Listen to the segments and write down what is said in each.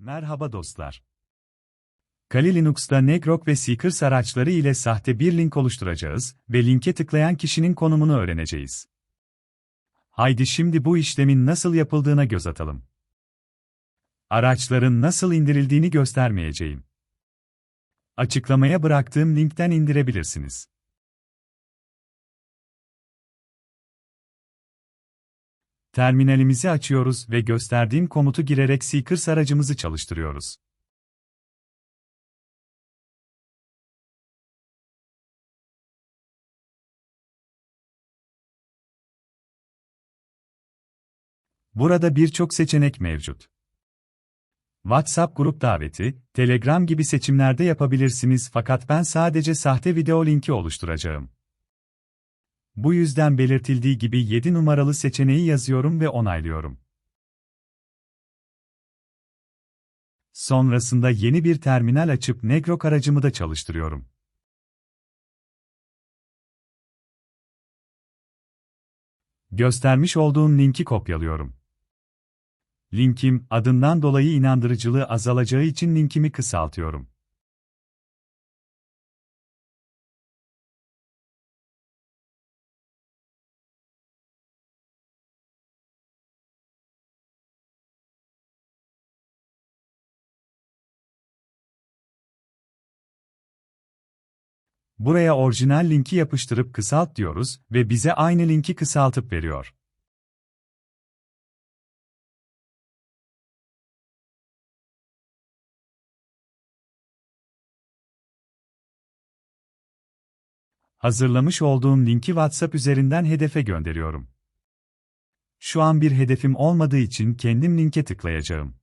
Merhaba dostlar. Kali Linux'ta Negrok ve Seekers araçları ile sahte bir link oluşturacağız ve linke tıklayan kişinin konumunu öğreneceğiz. Haydi şimdi bu işlemin nasıl yapıldığına göz atalım. Araçların nasıl indirildiğini göstermeyeceğim. Açıklamaya bıraktığım linkten indirebilirsiniz. Terminalimizi açıyoruz ve gösterdiğim komutu girerek Seekers aracımızı çalıştırıyoruz. Burada birçok seçenek mevcut. WhatsApp grup daveti, Telegram gibi seçimlerde yapabilirsiniz fakat ben sadece sahte video linki oluşturacağım. Bu yüzden belirtildiği gibi 7 numaralı seçeneği yazıyorum ve onaylıyorum. Sonrasında yeni bir terminal açıp Negrok aracımı da çalıştırıyorum. Göstermiş olduğum linki kopyalıyorum. Linkim, adından dolayı inandırıcılığı azalacağı için linkimi kısaltıyorum. Buraya orijinal linki yapıştırıp kısalt diyoruz ve bize aynı linki kısaltıp veriyor. Hazırlamış olduğum linki WhatsApp üzerinden hedefe gönderiyorum. Şu an bir hedefim olmadığı için kendim linke tıklayacağım.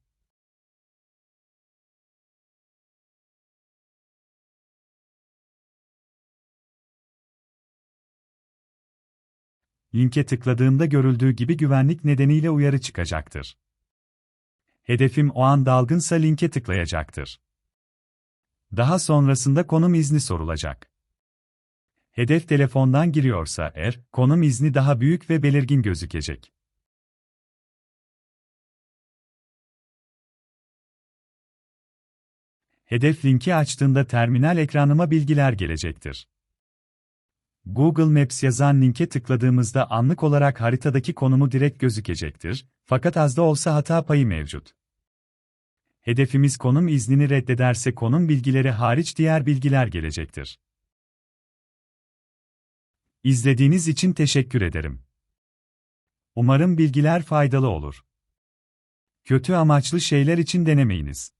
Linke tıkladığımda görüldüğü gibi güvenlik nedeniyle uyarı çıkacaktır. Hedefim o an dalgınsa linke tıklayacaktır. Daha sonrasında konum izni sorulacak. Hedef telefondan giriyorsa eğer, konum izni daha büyük ve belirgin gözükecek. Hedef linki açtığında terminal ekranıma bilgiler gelecektir. Google Maps yazan linke tıkladığımızda anlık olarak haritadaki konumu direkt gözükecektir, fakat az da olsa hata payı mevcut. Hedefimiz konum iznini reddederse konum bilgileri hariç diğer bilgiler gelecektir. İzlediğiniz için teşekkür ederim. Umarım bilgiler faydalı olur. Kötü amaçlı şeyler için denemeyiniz.